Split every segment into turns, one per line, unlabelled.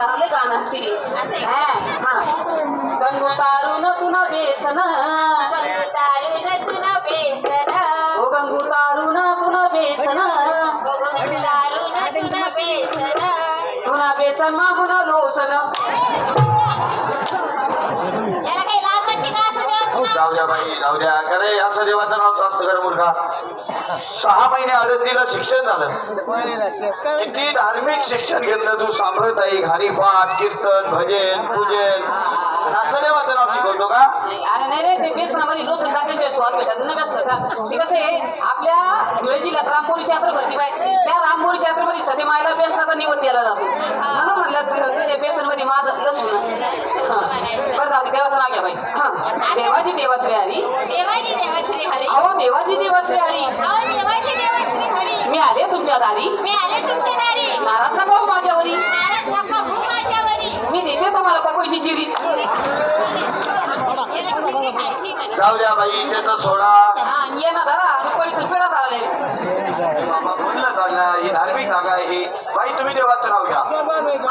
आपले गाणं असते गंगू तारून तुला बेसन हो गंगू तारून तुला बेसन तुला बेसन मागून लोसन
जाऊ द्या बाई जाऊ द्या करे असं देवाचं नाव असतं खरं मुलगा. सहा महिने आळंदीला शिक्षण झालं. किती धार्मिक शिक्षण घेतलं तू सांभाळत आहे हरिपाठ कीर्तन भजन पूजन. असं देवाचं नाव शिकवतो का?
नाही, नाही रे ते बेसनामध्ये लोसन टाकल्याशिवाय व्यस्त का ते कसं आहे आपल्या धुळे जिल्ह्यात रामपुरीची यात्रा भरती बाय त्या रामपुरीच्या यात्रेमध्ये सध्या मायला बेसनाचा निवड केला जातो. म्हणून म्हणलं तु- तुझ्या बेसनमध्ये माझं लसूण बरं जाऊ दे, देवाचं नाव घ्या बाई. हा. देवाची देवाश्री हरी अहो देवाची देवाश्री हरी मी आले तुमच्या दारी. नाराज नका हो माझ्यावरी. मी देते तुम्हाला पपईची चिरी.
जाऊ द्या बाई त्याचा सोडा.
ये ना दादा सुपेला चालले
बाबा बोललं चाललं ही धार्मिक जागा आहे बाई तुम्ही देवाचं नाव घ्या.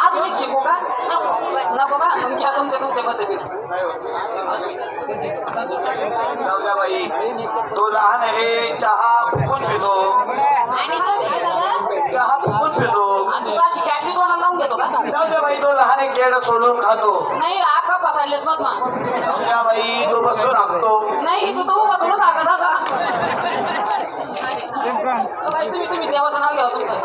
आधुनिक शिकू का? नको का? तुमच्या तुमच्या तुमच्या पद्धतीने.
जाऊ द्या बाई. तो लहान आहे चहा फुकून पितो चहा फुकून पितो
आणि तुला तोंडाला लावून घेतो का?
जाऊ द्या बाई तो लहान एक केड सोडून खातो.
नाही
बाई तो हाकतो
नाही तू तो उभा बाई तुम्ही तुम्ही देवाचं नाव घ्या तुमचं.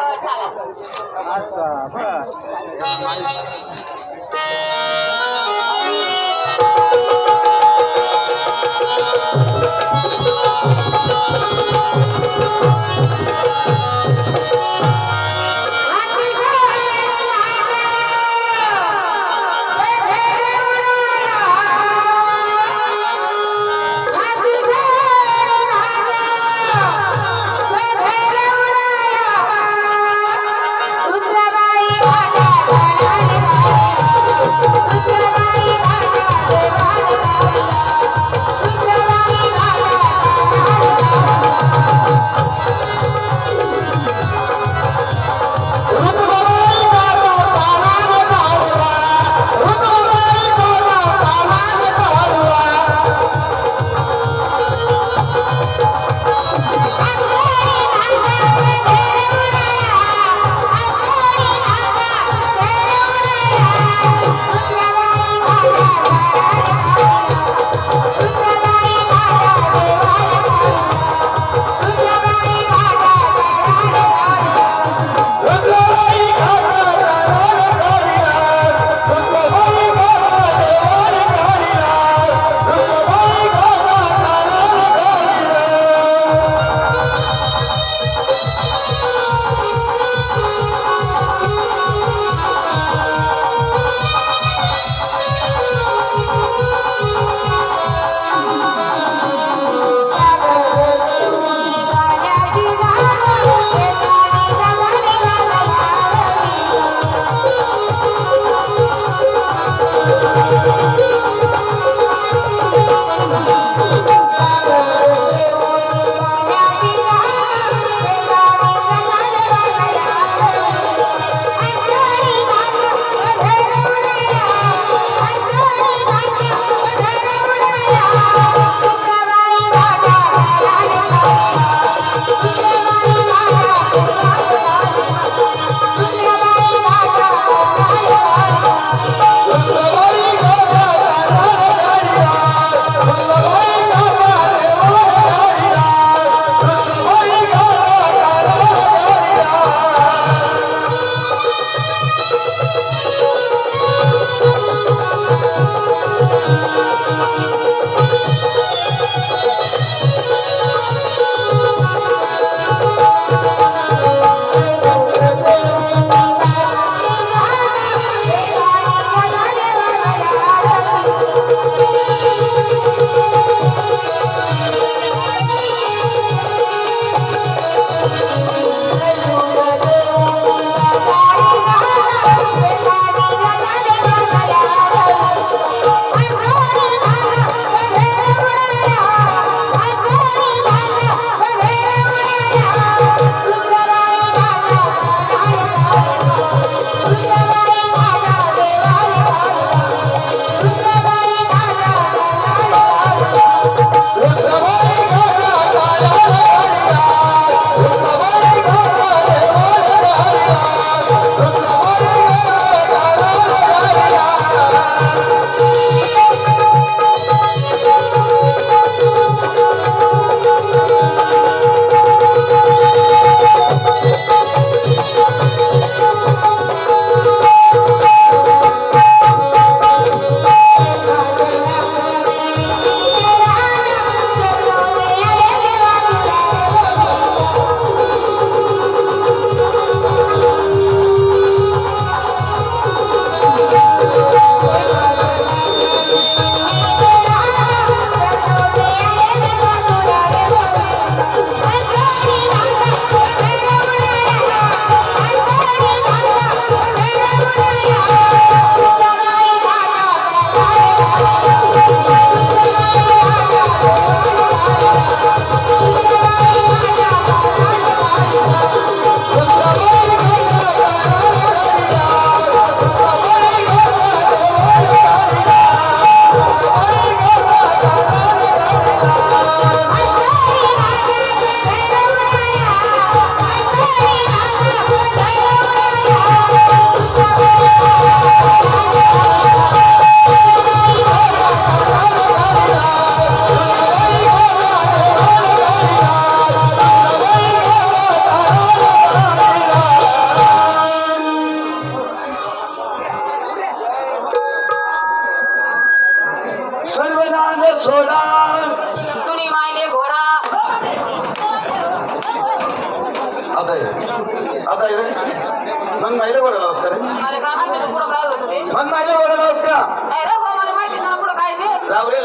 लाव रे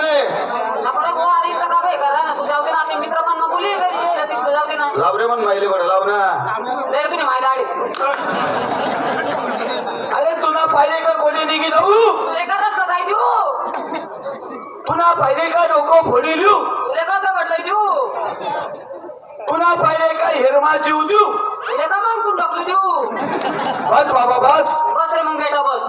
रे भाऊ, अरे इथं का बाई करा ना तू जाऊ दे ना आपले मित्र पण मग बोलले घरी इथलं तिथलं जाऊ दे ना.
लाव रे मन माहिती बरं लाव ना.
रे
अरे तुला पाहिजे का कोणी निघी जाऊ
तुले का
पाहिजे का डोकं फोडी लिहू
का
पुन्हा पाहिजे का हिरमा जीव देऊ?
तुले का मग तू ढकलू देऊ?
बस बाबा बस.
बस रे मग बेटा बस.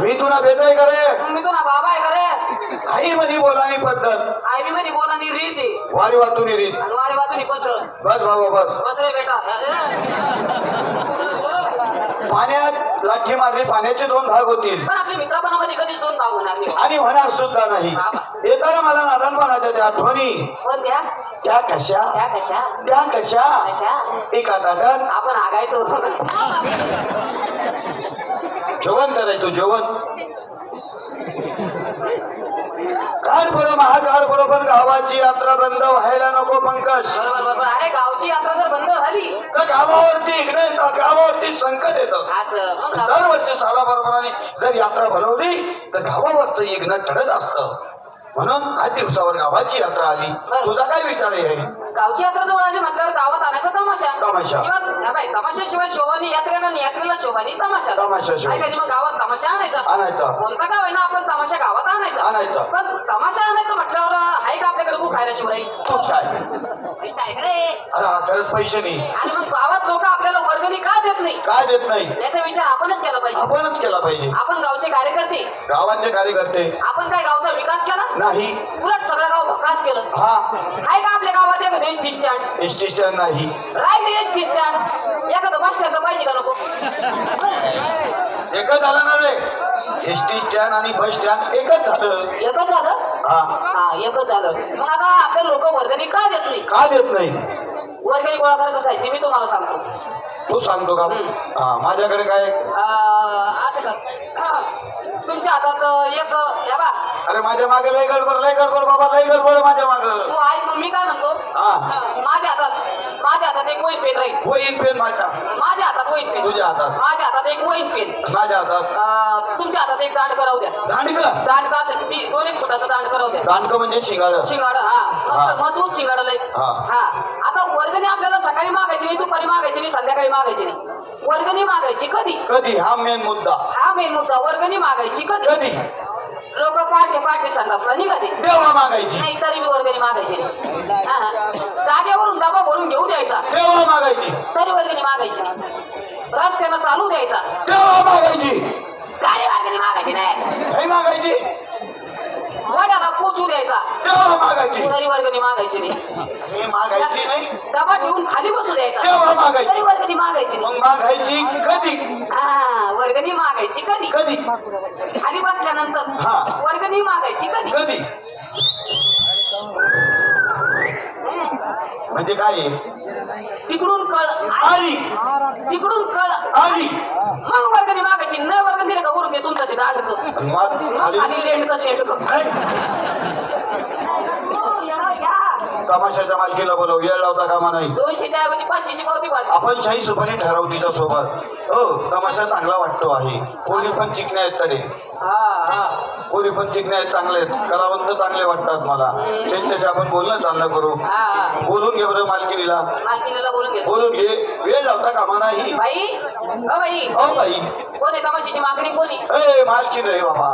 मी तुला भेटाय का रे?
मग मी तुला बाबा आहे का रे?
काही म्हणी बोलानी पद्धत.
आई बी मध्ये बोला नी रीत. आहे
वारी वातून रीत.
आणि वारे वाचून पद्धत.
बस बाबा बस.
बस रे बेटा.
पाण्यात लाठी मारली पाण्याचे दोन भाग होतील.
पण आपल्या मित्रपणामध्ये कधीच दोन भाग होणार नाही.
आणि होणार सुद्धा नाही. येताना मला नादानपणाच्या त्या आठवणी
पण त्या
त्या कशा?
त्या कशा?
त्या कशा?
कशा?
एका ताटात
आपण आगायचो.
जेवण करायचो जेवण. काळ बरं महाकाळ बरोबर गावाची यात्रा बंद व्हायला नको पंकज.
बरोबर बरोबर. अरे गावची यात्रा जर बंद झाली.
तर गावावरती इकडे येतात गावावरती संकट येतं?
असं. मग गाव-
दरवर्षी सालाबरोबराने जर यात्रा भरवली तर गावावरचं इग्न टळत असतं. म्हणून आठ दिवसावर गावाची यात्रा आली तुझा काय विचार आहे
गावची यात्रा जवळ आली म्हटल्यावर गावात आणायचा तमाशा
तमाशा.
किंवा बाई तमाशाशिवाय शोभानी यात्रेला आणि यात्रेला शोभानी तमाशा का नाही? मग गावात तमाशा आणायचा
आणायचा.
कोणता गाव आहे ना आपण तमाशा गावात आणायचा
आणायचा.
पण तमाशा आणायचं म्हटल्यावर आहे का आपल्याकडे खूप खायला शिवराई
तूच
पैसे आहे?
अरे हा, खरंच पैसे नाही.
आणि मग गावात लोक आपल्याला वर्गणी का देत नाही?
काय देत नाही?
याचा विचार आपणच केला पाहिजे.
आपणच केला पाहिजे.
आपण गावचे कार्यकर्ते.
गावाचे कार्यकर्ते.
आपण काय गावचा विकास केला?
नाही.
उलट सगळं गाव भकास केलं.
हा.
आहे का आपल्या गावात एक देश T stand
S T stand नाही.
राहिले एस टी स्टँड एखादं बस स्टँड पाहिजे का नको?
एकच झालं ना रे. एस टी स्टँड आणि बस स्टँड एकच झालं.
एकच झालं?
हा.
हा एकच झालं. मग आता आपले लोक वर्गणी का देत नाही
का देत नाही?
वर्गणी गोळा करायचं साहित्य मी तुम्हाला सांगतो.
तू सांगतो का? हा माझ्याकडे काय?
अं, असं का हा. तुमच्या हातात एक या बा.
अरे माझ्या मागे लय गडबड लय गडबड बाबा लय गडबड माझ्या माग.
तू आई मग मी काय म्हणतो?
हा.
हा, माझ्या हातात माझ्या हातात एक वहीन पेन राहील.
होईन पेन माझ्या.
माझ्या हातात
तुझ्या हातात.
माझ्या हातात एक वहीन पेन.
माझ्या हातात.
अं, तुमच्या हातात एक दांड करावं द्या.
दांडक?
दांड का असेल ती दोन एक फुटाचं दांड करावं द्या.
दांडक म्हणजे शिंगाड.
शिंगाड हा.
हा.
मजबूत शिंगाड लय.
हा.
हा. आता वर्गणी आपल्याला सकाळी मागायची नाही दुपारी मागायची नाही संध्याकाळी मागायची नाही. वर्गणी मागायची कधी?
कधी? हा मेन मुद्दा.
हा मेन मुद्दा. वर्गणी मागायची कधी?
कधी?
लोक पाठे पाठे सांगतात निघाले
तेव्हा मागायची.
नाही तरी मी वर्गणी मागायची नाही. हा. जागेवरून भरून घेऊ द्यायचा.
तेव्हा मागायची?
तरी वर्गणी मागायची. नाही रस्त्यानं चालू द्यायचा.
तेव्हा मागायची?
गाडी वर्गणी मागायची नाही.
नाही मागायची?
वड्याला पोचू द्यायचा.
तेव्हा मागायची?
तरी वर्गणी मागायची नाही.
हे मागायची नाही.
डबा ठेवून खाली बसू द्यायचा.
तेव्हा मागायची.
तरी वर्गणी मागायची नाही.
मग मागायची कधी?
हा वर्गणी मागायची कधी?
कधी?
खाली बसल्यानंतर.
हा.
वर्गणी मागायची कधी?
कधी? म्हणजे काय?
तिकडून कळ
आली.
तिकडून कळ
आली.
मग वर्गणी मागायची. न वर्गणी दिलं का घे तुमचं ते दांडक
आणि
लेंडकच लेंडक
तमाशाच्या मालकीला बोलव वेळ लावता कामा नाही.
दोनशेच्या ऐवजी पाचशेची पावती पाठ
आपण शाही सुपारी ठरवू तिच्या सोबत. हो तमाशा चांगला वाटतो आहे. कोणी पण चिकणे आहेत तरी.
हा हा.
कोणी पण चिकणे आहेत चांगले आहेत कलावंत चांगले वाटतात मला. त्यांच्याशी आपण बोलणं चालणं करू.
हा. हा.
बोलून घे बरं मालकिनीला.
मालकीणीला बोलून घेतो.
बोलून घे. वेळ लावता कामा नाही.
बाई अ बाई.
हो बाई.
कोण आहे तमाशाची मागणी कोणी
ए मालकीन रे बाबा.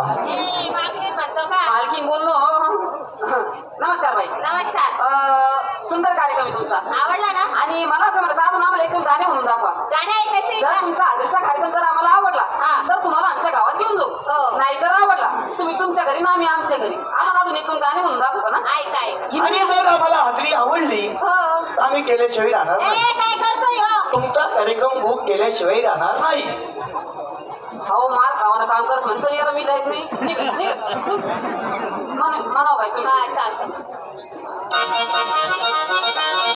मालकीन बोललो नमस्कार बाई. नमस्कार. सुंदर कार्यक्रम आहे तुमचा.
आवडला ना?
आणि मला असं म्हणत अजून आम्हाला एक गाणे म्हणून दाखवा.
गाणे ऐकायचे
जर तुमचा आधीचा कार्यक्रम जर आम्हाला आवडला तर तुम्हाला आमच्या गावात घेऊन जाऊ.
हो.
नाही जर आवडला तुम्ही तुमच्या घरी ना आम्ही आमच्या घरी. आम्हाला अजून एक दोन गाणे म्हणून दाखवा ना?
ऐक ऐक.
आणि जर आम्हाला हाजरी आवडली
हो.
तर आम्ही केल्याशिवाय राहणार
ए
नाही.
काय करतोय हो?
तुमचा कार्यक्रम बुक केल्याशिवाय राहणार नाही.
हो मार खावाना काम कर म्हणसं. यार मी जायत नाही. निघ निघ म्हणावं बाई तुम्ही
हा चालतं